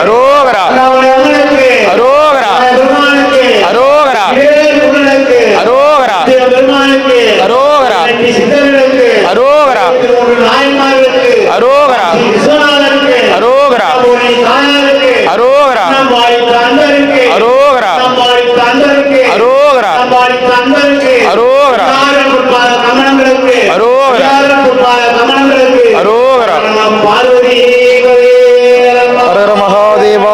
அரோகரா அண்ணாமலை அம்மனுக்கு அரோகரா பெருமானுக்கு அரோகரா இளையர்களுக்கு அரோகரா பெருமானுக்கு அரோகரா சித்தர்களுக்கு அரோகரா மூன்று நாயன்மார்களுக்கு அரோகரா விஸ்வநாதருக்கு அரோகரா நம்முடைய தாயாருக்கு அரோகரா நம்மாடி தந்தருக்கு அரோகரா நம்மாடி தந்தருக்கு அரோகரா நம்மாடி தந்தருக்கு அரோகரா யாரும் கொடுப்பாத கமனங்களுக்கு அரோகரா. யாரும் கொடுப்பாத கமனங்களுக்கு அரோகரா. நம்ம பார்வதி ஹரஹர மகாதேவா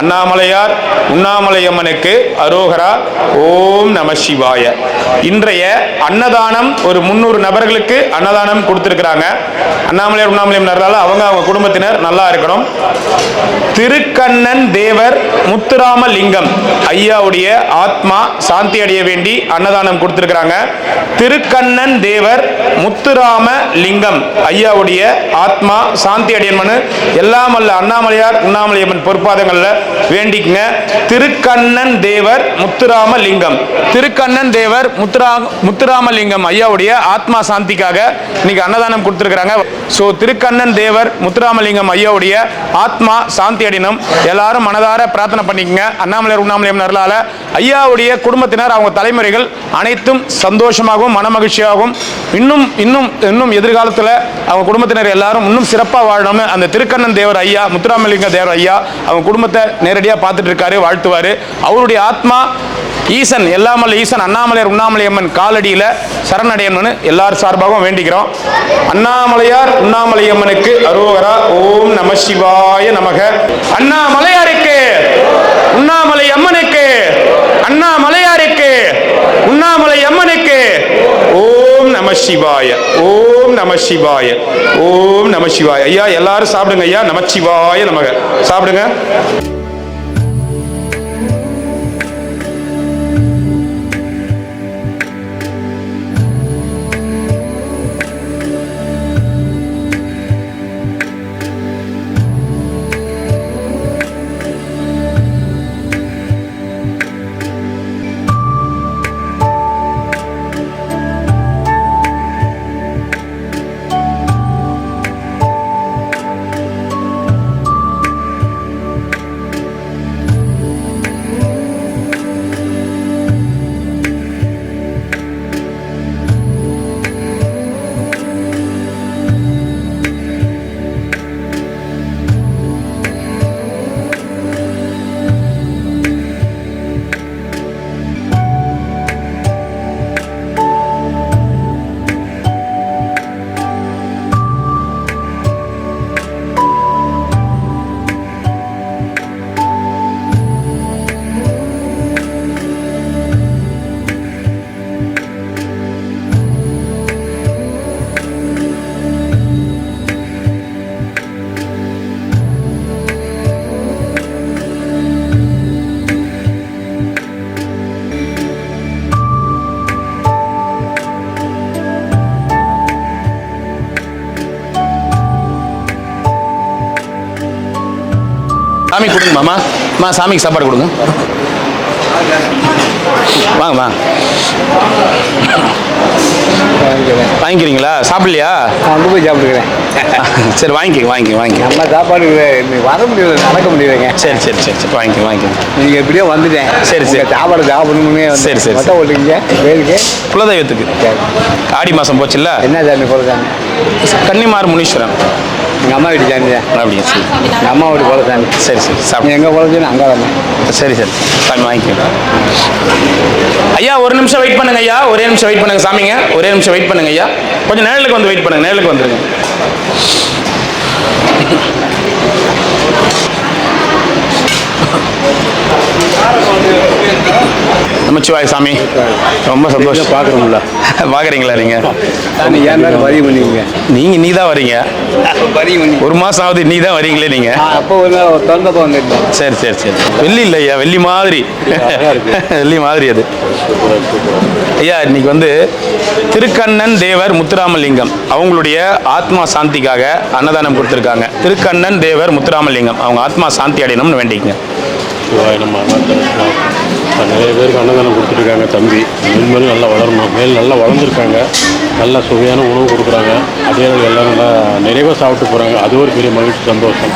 அண்ணாமலையார் உண்ணாமலையம்மனுக்கு அரோகரா ஓம் நம சிவாய. இன்றைய அன்னதானம் ஒரு முந்நூறு நபர்களுக்கு அன்னதானம் கொடுத்துருக்குறாங்க. அண்ணாமலையார் உண்ணாமலையம்னால அவங்க அவங்க குடும்பத்தினர் நல்லா இருக்கணும். திருக்கண்ணன் தேவர் முத்துராமலிங்கம் ஐயாவுடைய ஆத்மா சாந்தி அடைய வேண்டி அன்னதானம் கொடுத்துருக்குறாங்க. திருக்கண்ணன் தேவர் முத்துராம லிங்கம் ஐயாவுடைய ஆத்மா சாந்தி அடையன்மனு எல்லாம் அல்ல அண்ணாமலையார் உண்ணாமலையம்மன் பொற்பாதங்களில் வேண்டிக்குங்க. திருக்கண்ணன் தேவர் முத்துராமலிங்கம். திருக்கண்ணன் தேவர் முத்துரா முத்துராமலிங்கம் ஐயாவுடைய ஆத்மா சாந்திக்காக இன்னைக்கு அன்னதானம் கொடுத்துருக்குறாங்க. ஸோ திருக்கண்ணன் தேவர் முத்துராமலிங்கம் ஐயாவுடைய ஆத்மா சாந்தி அடினம். எல்லாரும் மனதார பிரார்த்தனை பண்ணிக்கங்க. அண்ணாமலையார் உண்ணாமலையம் நரலால ஐயாவுடைய குடும்பத்தினர் அவங்க தலைமுறைகள் அனைத்தும் சந்தோஷமாகவும் மனமகிழ்ச்சியாகவும் இன்னும் இன்னும் இன்னும் எதிர்காலத்தில் அவங்க குடும்பத்தினர் எல்லாரும் இன்னும் சிறப்பாக வாழணும்னு அந்த திருக்கண்ணன் தேவர் ஐயா முத்துராமலிங்க தேவர் ஐயா அவங்க குடும்பத்தை நேரடியாக பார்த்துட்டு இருக்காரு வாழ்த்துவார். அவருடைய ஆத்மா ஈசன் எல்லாமல் ஈசன் அண்ணாமலையார் உண்ணாமலையம்மன் காலடியில் சரணடையம்னு எல்லார் சார்பாகவும் வேண்டிக்கிறோம் அண்ணாமலையார் உண்ணாமலையம்மனுக்கு அரோகரா ஓம் நம சிவாய நமக. அண்ணாமலையாருக்கு உண்ணாமலை அம்மனுக்கு அண்ணாமலையாருக்கு உண்ணாமலை அம்மனுக்கு ஓம் நம சிவாய ஓம் நம சிவாய ஓம் நம சிவாய. ஐயா எல்லாரும் சாப்பிடுங்க ஐயா நமச்சிவாய நமக. சாப்பிடுங்க. சாமி கொடுங்க மாமா. மா சாமிக்கு சாப்பாடு கொடுங்க. வாங்க வாங்க வாங்கிக்கிறீங்களா? சாப்பிடலையா? கொண்டு போய் சாப்பிட்டுக்கிறேன். சரி வாங்கிக்க வாங்கிக்க வாங்கிக்க நம்ம சாப்பாடு வர முடியல நடக்க முடியலைங்க. சரி சரி சரி சரி வாங்கிக்க வாங்கிக்க நீங்க எப்படியோ வந்துட்டேன். சரி, சரி. சாப்பாடு சாப்பிடணும்னே சரி, சரி, மொத்தம் ஓட்டுங்க பேருக்கு குலதெய்வத்துக்கு. ஆடி மாதம் போச்சுல்ல? என்ன சாமி குலசாமி கன்னிமார் முனீஸ்வரன். எங்கள் அம்மா வீட்டு சாமி தான். அப்படியா சரி. எங்கள் அம்மா வீட்டு குலசாமி சரி சரி. நீ சாப்பிடு எங்கே குலசாமி அங்கே வரணும் சரி சரி. சாமி வாங்கிக்க. ஐயா ஒரு நிமிஷம் வெயிட் பண்ணுங்க ஐயா. ஒரே நிமிஷம் வெயிட் பண்ணுங்க சாமிங்க. ஒரே நிமிஷம் வெயிட் பண்ணுங்க ஐயா. கொஞ்சம் நேரலுக்கு வந்து வெயிட் பண்ணுங்க நேரலுக்கு வந்துருங்க. நமச்சிவாய் சாமி. ரொம்ப சந்தோஷம். பார்க்குறோம்ல பார்க்குறீங்களா நீங்கள் ஏன் பதிவு பண்ணிக்கங்க நீங்கள் நீ தான் வரீங்க ஒரு மாதம் ஆகுது நீ தான் வரீங்களே நீங்கள் அப்போ வந்துட்டேன் சரி சரி சரி. வெள்ளி இல்லை ஐயா வெள்ளி மாதிரி. வெள்ளி மாதிரி அது. ஐயா இன்னைக்கு வந்து திருக்கண்ணன் தேவர் முத்துராமலிங்கம். அவங்களுடைய ஆத்மா சாந்திக்காக அன்னதானம் கொடுத்துருக்காங்க. திருக்கண்ணன் தேவர் முத்துராமலிங்கம். அவங்க ஆத்மா சாந்தி அடையணும்னு வேண்டிக்கங்க. நிறைய பேருக்கு அன்னதானம் கொடுத்துருக்காங்க தம்பி. மென்மேலும் நல்லா வளரணும். மேல் நல்லா வளர்ந்துருக்காங்க. நல்லா சுவையான உணவு கொடுக்குறாங்க. அதே அளவு எல்லாம் நல்லா நிறைவாக சாப்பிட்டு போகிறாங்க அது ஒரு பெரிய மகிழ்ச்சி சந்தோஷம்.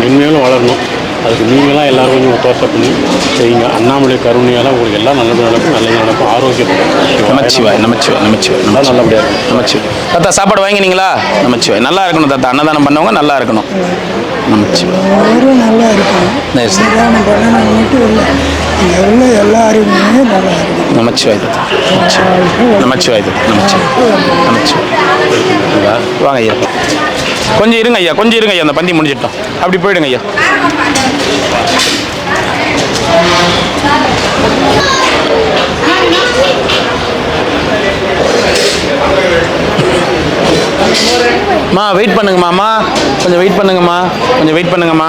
மென்மேலும் வளரணும். அதுக்கு நீங்களாம் எல்லாரும் கொஞ்சம் ஒத்தாசை பண்ணி செய்யுங்க. அண்ணாமலை கருணையால் உங்களுக்கு எல்லாம் நல்லபடியாக நடக்கும் நல்லது நடக்கும். ஆரோக்கியம் நமச்சிவாய் நமச்சிவாய் நமச்சிவாய். எல்லாம் நல்லபடியாக இருக்கும் நமச்சிவாய். தாத்தா சாப்பாடு வாங்கினீங்களா? நமச்சிவாய். நல்லா இருக்கணும் தாத்தா. அன்னதானம் பண்ணவங்க நல்லா இருக்கணும். நமச்சிவாய். நல்லா இருக்கணும் சரி, சரி. எல்லாருமே நல்லா இருக்கணும் நமச்சிவாய் நமச்சிவாய் நமச்சிவாய் நமச்சிவாய் வாங்க ஐயா. கொஞ்சம் இருங்க ஐயா கொஞ்சம் இருங்க ஐயா அந்த பந்தி முடிஞ்சிட்டோம். அப்படி போயிடுங்க ஐயா. மா வெயிட் பண்ணுங்கம்மா கொஞ்சம் வெயிட் பண்ணுங்கம்மா. கொஞ்சம் வெயிட் பண்ணுங்கம்மா.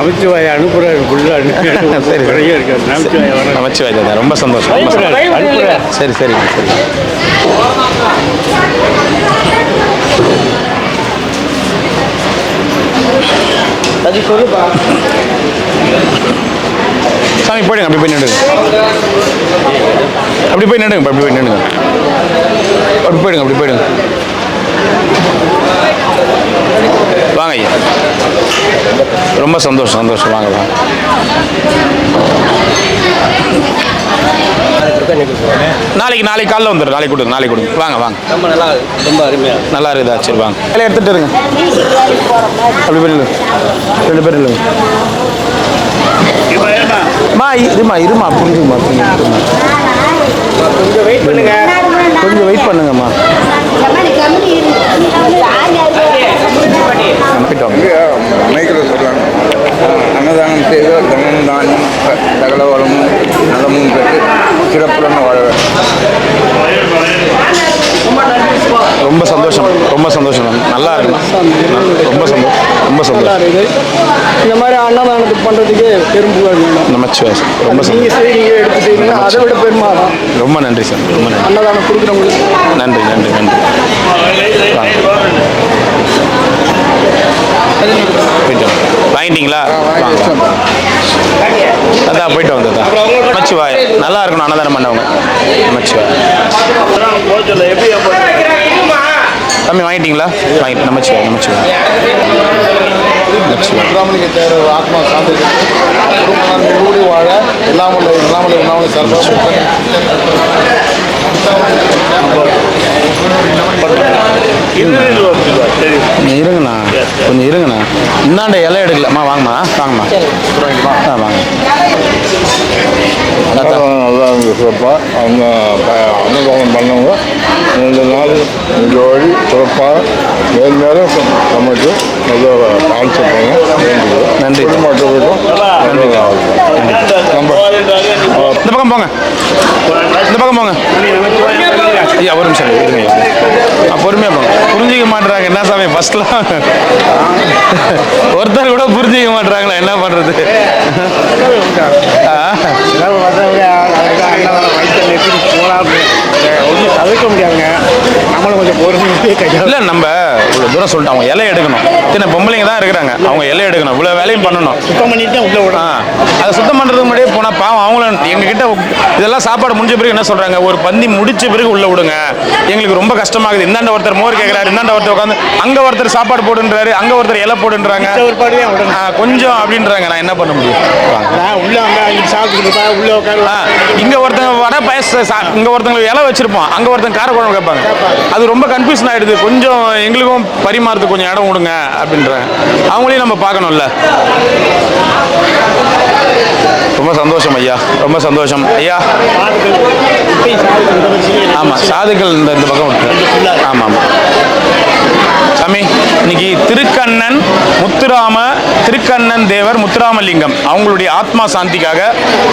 நமச்சிவாய அனுப்புகிறாரு ஃபுல்லாக சரி. நிறைய இருக்காரு நமச்சிவாய நமச்சிவாய் தாத்தா ரொம்ப சந்தோஷம். ரொம்ப சந்தோஷம். சரி சரி சரி. சாமி போயிடுங்க. அப்படி போய் நின்றுங்க. அப்படி போய் நின்றுங்க. அப்படி போய் நின்றுங்க. அப்படி போயிடுங்க அப்படி போயிடுங்க. வாங்க ஐயா. ரொம்ப சந்தோஷம் சந்தோஷம். வாங்க வாங்க. நாளைக்கு நாளைக்கு காலைல வந்துடும் நாளைக்கு கொடுங்க நாளைக்கு கொடுங்க. வாங்க வாங்க. ரொம்ப நல்லா ரொம்ப அருமையாக நல்லா இருக்குதா? சரி வாங்க. கையில் எடுத்துட்டு இருங்க. அப்படி போய் நில்லுங்க ரெண்டு பேர் இல்லைங்க மா இருமா இருமா. புரிஞ்சுங்கம்மா புரிஞ்சுங்க கொஞ்சம் வெயிட் பண்ணுங்க. கொஞ்சம் வெயிட் பண்ணுங்கம்மா. வாங்க மைக்கில் சொல்கிறாங்க அன்னதானம் செய்த தனம் தானியம் சகல வளமும் நலமும் பெற்று சிறப்புடன் வாழ ரொம்ப சந்தோஷம். ரொம்ப சந்தோஷம். மேம் நல்லா இருக்கு. ரொம்ப சந்தோஷம் ரொம்ப சந்தோஷம். இந்த மாதிரி அன்னதானத்துக்கு பண்ணுறதுக்கு பெரும் புகழ். நமச்சிவாய் சார். ரொம்ப சந்தோஷம். அதை விட பெருமா ரொம்ப நன்றி சார். ரொம்ப நன்றி. அன்னதானம் கொடுக்குறவங்களுக்கு. நன்றி நன்றி நன்றி. வாங்கிட்டீங்களா? வாங்க வாங்க. அதான் போயிட்டு வந்தது தாத்தா நமச்சிவாய் நல்லா இருக்கணும் அன்னதானம் பண்ணவங்க. நமச்சிவாய் போச்சல எப்படி தம்பி வாங்கிட்டீங்களா வாங்கிட்டு நமச்சிவாய் நமச்சிவாய் முத்துராமலிங்க தேவர் ஆத்மா சாந்தி வாழ சரி இருங்கண்ணா கொஞ்சம் இருங்கண்ணா இந்தாண்ட இலை எடுக்கலம்மா வாங்கம்மா வாங்கம்மா ஆ வாங்க சிறப்பாக அவங்க ப- அன்னதானம் பண்ணவங்க ரெண்டு வழி சிறப்பாக மேல் மேலும் நமக்கு நல்ல கான்செப்ட் நன்றி. விட்டும் நம்ம இந்த பக்கம் போங்க. இந்த பக்கம் போங்க. ஐயா ஒரு நிமிஷம். இருங்க ஐயா. ஆ, பொறுமையா போங்க. புரிஞ்சிக்க மாட்டுறாங்க. என்ன சாமி ஃபர்ஸ்ட்லாம் ஒருத்தர் கூட புரிஞ்சிக்க மாட்டுறாங்களா என்ன ஒன்றும் தவிர்க்க முடியாதுங்க. நம்மளும் கொஞ்சம் இல்ல நம்ம இவ்வளவு தூரம் சொல்லிட்டு அவங்க இலை எடுக்கணும். இத்தனை பொம்பளைங்க தான் இருக்கிறாங்க. அவங்க இலை எடுக்கணும். இவ்வளவு வேலையும் பண்ணணும். சுத்தம் பண்ணிட்டு தான் உள்ள விடணும் அதை சுத்தம் பண்றதுக்கு முன்னாடியே போனா பாவம். அவங்களும் எங்க கிட்ட இதெல்லாம் சாப்பாடு முடிஞ்ச பிறகு என்ன சொல்றாங்க? ஒரு பந்தி முடிச்ச பிறகு உள்ள விடுங்க. எங்களுக்கு ரொம்ப கஷ்டமாகுது. இந்தாண்ட ஒருத்தர் மோர் கேட்கறாரு இந்தாண்ட ஒருத்தர் உட்காந்து அங்க ஒருத்தர் சாப்பாடு போடுன்றாரு. அங்க ஒருத்தர் இலை போடுன்றாங்க. கொஞ்சம் அப்படின்றாங்க. நான் என்ன பண்ண முடியும்? உள்ள சாப்பிட்டு உள்ள உட்காரலாம் இங்க ஒருத்தங்க வடை பாயச இங்க ஒருத்தங்க இலை வச்சிருப்போம் அங்க ஒருத்தங்க காரக்குழம்பு கேட்பாங்க. அது ரொம்ப கன்ஃபியூஷன் ஆயிடுது. கொஞ்சம் எங்களுக்கும் பரிமாறதுக்கு கொஞ்சம் இடம் விடுங்க அப்படின்றாங்க அவங்களையும் நம்ம பார்க்கணும்ல. ரொம்ப சந்தோஷம் ஐயா. ரொம்ப சந்தோஷம். ஐயா. ஆமாம் சாதுக்கள் இந்த இந்த பக்கம் ஆமாம் ஆமாம் சாமி இன்னைக்கு திருக்கண்ணன் முத்துராம திருக்கண்ணன் தேவர் முத்துராமலிங்கம் அவங்களுடைய ஆத்மா சாந்திக்காக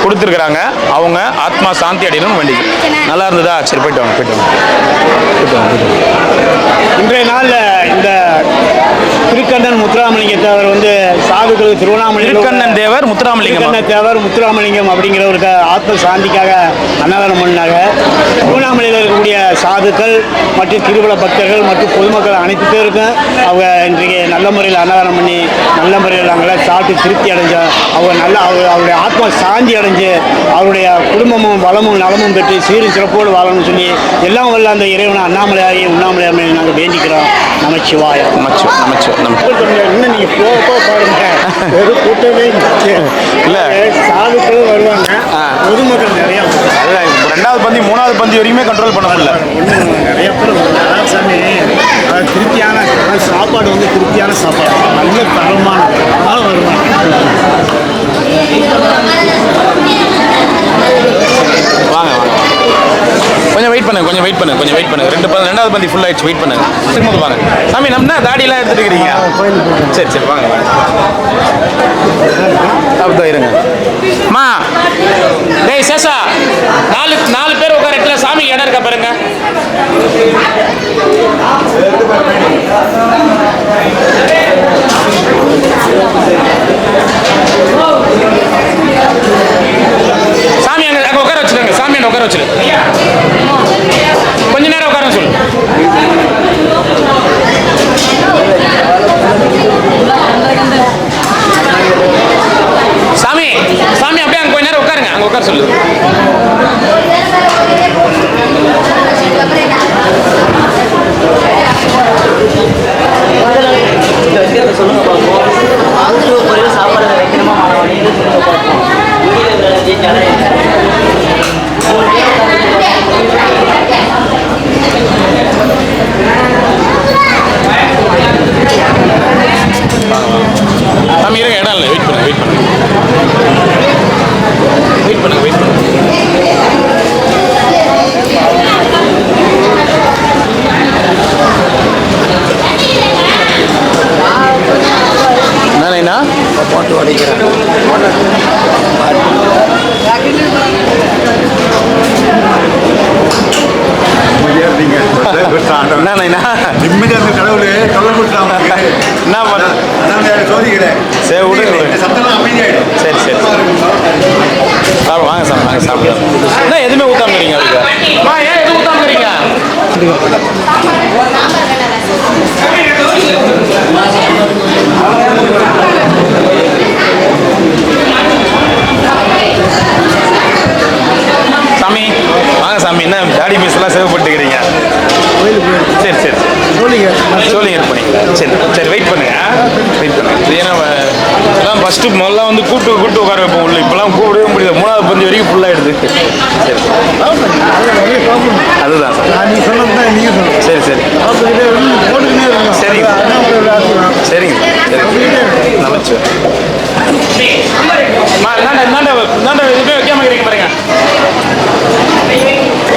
கொடுத்துருக்குறாங்க. அவங்க ஆத்மா சாந்தி அடையணும்னு வேண்டி. நல்லா இருந்ததா? சரி போயிட்டு வாங்க போயிட்டு வாங்க. இன்றைய நாளில் இந்த திருக்கண்ணன் முத்துராமலிங்க தேவர் வந்து சாதுக்கள் திருவண்ணாமலை திருக்கண்ணன் தேவர் முத்துராமலிங்கம். தேவர் முத்துராமலிங்கம் அப்படிங்கிற ஒரு க- ஆத்ம சாந்திக்காக அன்னதானம் பண்ணாங்க. திருவண்ணாமலையில் இருக்கக்கூடிய சாதுக்கள் மற்றும் திருவிழா பக்தர்கள் மற்றும் பொதுமக்கள் அனைத்து பேருக்கும் அவங்க இன்றைக்கு நல்ல முறையில் அன்னதானம் பண்ணி நல்ல முறையில் நாங்களாம் சாப்பிட்டு திருப்தி அடைஞ்சோம் அவங்க நல்ல அவர் அவருடைய ஆத்மா சாந்தி அடைஞ்சு அவருடைய குடும்பமும் வளமும் நலமும் பெற்று சீரும் சிறப்போடு வாழணும்னு சொல்லி எல்லாம் வல்ல அந்த இறைவனை அண்ணாமலையாகி உண்ணாமலையாமே நாங்கள் வேண்டிக்கிறோம். நமச்சிவாயம் நமச்சு நமச்சு நம்ம இன்னும் நீங்க போக பாருங்க. வெறும் கூட்டமே இல்ல. சாதுக்களும் வருவாங்க. பொதுமக்கள் நிறைய இப்ப ரெண்டாவது பந்தி மூணாவது பந்தி வரைக்குமே கண்ட்ரோல் பண்ண முடியல ஒண்ணும் நிறைய பேர் அதான் சாமி அது திருப்தியான சாப்பாடு வந்து திருப்தியான சாப்பாடு. நல்ல தரமான வருமானம் வருவாங்க வாங்க வாங்க. கொஞ்சம் வெயிட் பண்ணுங்க கொஞ்சம் வெயிட் பண்ணுங்க கொஞ்சம் வெயிட் பண்ணுங்க. ரெண்டு பந்தி ரெண்டாவது பந்தி ஃபுல் ஆயிடுச்சு வெயிட் பண்ணுங்க. திரும்ப வாங்க சாமி நம்ம தாடியெல்லாம் எடுத்துட்டு இருக்கிறீங்க? சரி சரி வாங்க அப்படிதான் இருங்க. மா டேய் சேஷா நாலு நாலு பேர் உட்கார இடத்துல சாமி இடம் இருக்கா பாருங்க. சாமி அங்க அங்க உட்கார வச்சிருங்க சாமி அங்க உட்கார வச்சிரு. கொஞ்ச நேரம் உட்கார சொல்லு சாமி சாமி அப்படியே அங்க கொஞ்ச நேரம் உட்காருங்க அங்க உட்கார சொல்லு சாமி இருங்க இடம் இல்லை வெயிட் பண்ணுங்க வெயிட் பண்ணுங்க வெயிட் பண்ணுங்க வெயிட் பண்ணுங்க என்னண்ணா போட்டு உடைக்கிறேன் நிம்மதியாக கடவுளே. கவலை கொடுத்தாங்க என்ன பண்ண? சோதிக்கிறேன் சரி விடுங்க சத்தம்லாம் அமைதியாயிடும். சரி சரி. சார் வாங்க சார் வாங்க சாப்பிடலாம். என்ன எதுவுமே ஊத்தாம இருக்கீங்க அதுக்கு ஏன் எதுவும் ஊத்தாம இருக்கீங்க சாமி என்ன சாமி என்ன தாடி பீஸ் எல்லாம் சேவ் பண்ணிக்கிறீங்க சரி. சரி சொல்லுங்க பண்ணிங்களா சரி சரி வெயிட் பண்ணுங்க வெயிட் பண்ணுங்க. ஏன்னா இதெல்லாம் ஃபஸ்ட்டு முதல்ல வந்து கூட்டு கூட்டு உட்கார வைப்போம் உள்ள. இப்போலாம் கூப்பிடவே முடியாது மூணாவது பஞ்சு வரைக்கும் ஃபுல்லாகிடுது சரி அதுதான் சார். நீ சொன்னது சொல்லுங்க சரி சரி. சரிங்க. சரிங்க. சரி நமச்சு. என்னண்டா என்னண்டா இந்தாண்ட வைக்காம இருக்கிறீங்க பாருங்க.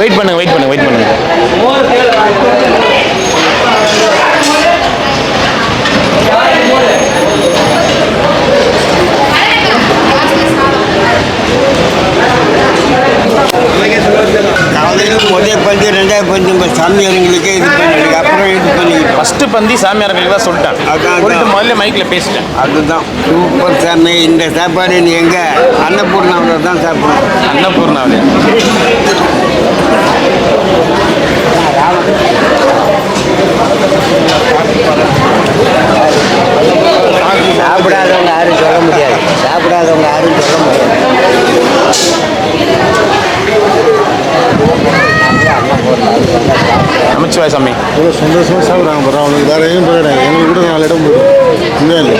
வெயிட் பண்ணுங்க வெயிட் பண்ணுங்க வெயிட் பண்ணுங்க. முதல் பந்து ரெண்டாவது பந்து நம்ம சாமியாருங்களுக்கே இது பண்ணிடுங்க அப்புறம் இது பண்ணிக்கிட்டோம் ஃபர்ஸ்ட் பந்தி சாமியார்களுக்கு தான் சொல்லிட்டேன். அதான். சொல்லிட்டு முதல்ல மைக்கில் பேசிட்டேன். அதுதான் சூப்பர் சாமி இந்த சாப்பாடு நீ எங்கே? அன்னபூர்ணாவில் தான் சாப்பிடணும். அன்னபூர்ணாவில் சாப்பிடாதவங்க யாரும் சொல்ல முடியாது. சாப்பிடாதவங்க யாரும் சொல்ல முடியாது. நமச்சிவாய் சாமி. இவ்வளோ சந்தோஷமாக சாப்பிட்றாங்க பாரு அவனுக்கு வேற எதுவும் போயிடாங்க எங்களுக்கு கூட நாலு இடம் போயிடும் உண்மையா இல்லை.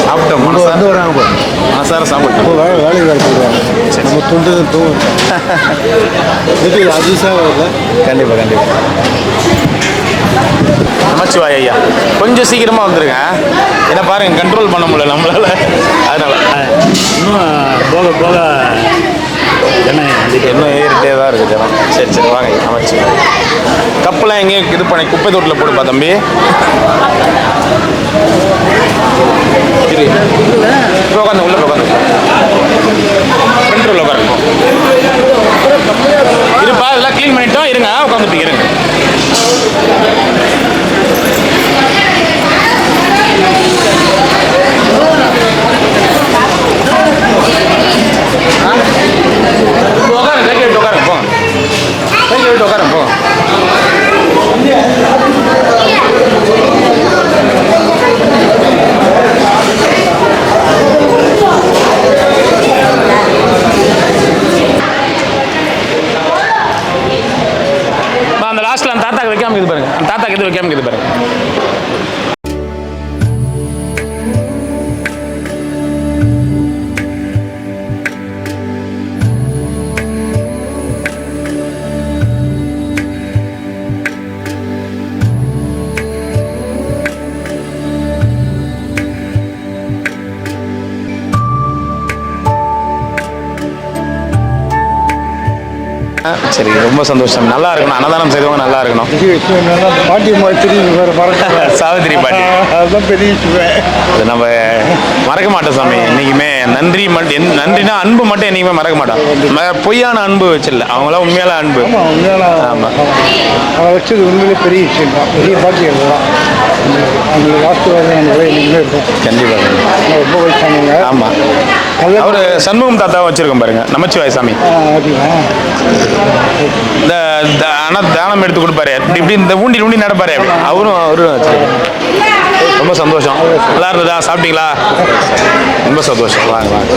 சாப்பிட்டோம் மனசார. வந்து வராங்க பாரு. மனசார சாப்பிட்டோம் இப்போ வேலை வேலைக்கு வேலை போயிடுவாங்க நம்ம துண்டு தூங்க எப்படி அதிசயம் இல்லை கண்டிப்பாக கண்டிப்பாக நமச்சிவாய் ஐயா கொஞ்சம் சீக்கிரமாக வந்துருங்க. ஏன்னா பாருங்க கண்ட்ரோல் பண்ண முடியல நம்மளால. அதனால. இன்னும் போக போக என்ன இன்னும் ஏறிட்டே தான் இருக்கு ஜனம்? சரி சரி வாங்க அமைச்சு. கப்பெல்லாம் எங்கேயும் இது பண்ணி குப்பை தொட்டில் போடுப்பா தம்பி. இரு. உட்காந்து உள்ள உட்காந்து ஃப்ரண்ட் சரி ரொம்ப சந்தோஷம். நல்லா இருக்கணும். அன்னதானம் செய்தவங்க நல்லா இருக்கணும். பாட்டி சாவித்திரி பாட்டி. அதுதான் பெரிய அது நம்ம மறக்க மாட்டோம் சாமி. என்னைக்குமே நன்றி மட்டும் நன்றினா அன்பு மட்டும் என்னைக்குமே மறக்க மாட்டோம். பொய்யான அன்பு வச்சிடல அவங்களாம் உண்மையான அன்பு. ஆமாம் வச்சது உண்மையிலே பெரிய விஷயம் தான். பெரிய பாக்கியம் தான் அவங்களுக்கு ஆசீர்வாதம் நம்ம கூட என்றைக்குமே இருக்கும் கண்டிப்பா கண்டிப்பா. அவங்க ரொம்ப வயசானவங்க ஆமா. நல்ல அவரு சண்முகம் தாத்தாவை வச்சிருக்கோம் பாருங்க. நமச்சிவாய் சாமி. அப்படிங்களா த- ஆனா தானம் எடுத்து கொடுப்பாரு. இப்படி இப்படி இந்த ஊண்டி ஊண்டி நடப்பாரு. அவரும் அவரும். ரொம்ப சந்தோஷம். நல்லா இருந்ததா? சாப்பிட்டீங்களா? ரொம்ப சந்தோஷம். வாங்க வாங்க.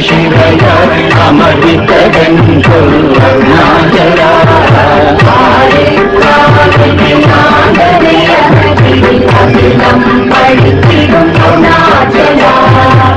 शिवय अमृतगञ्चला परितिलं परितिलं पुनाचला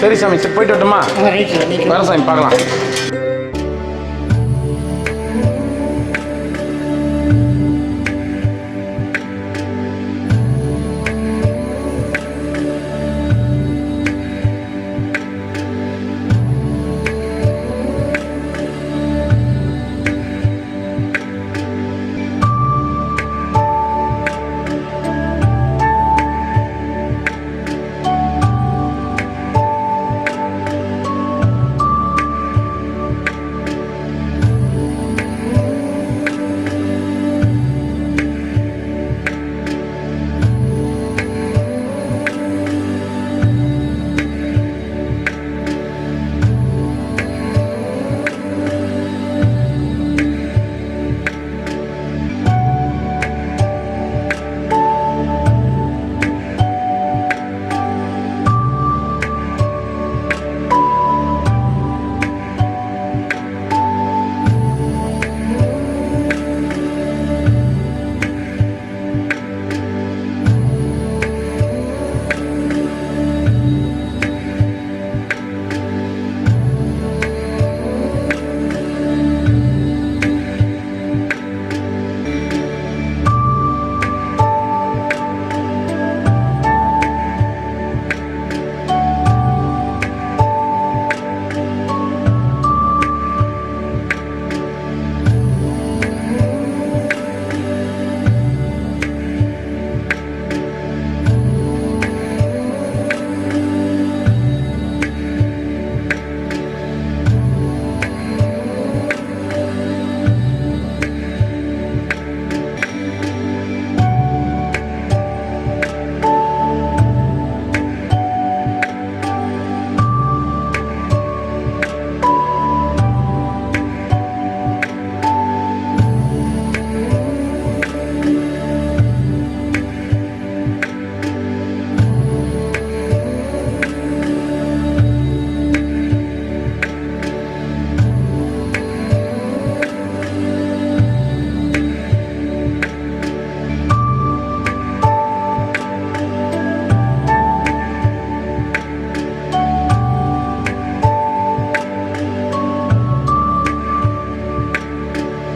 சரி சாமி போயிட்டு வரட்டுமா? வர சாமி பார்க்கலாம்.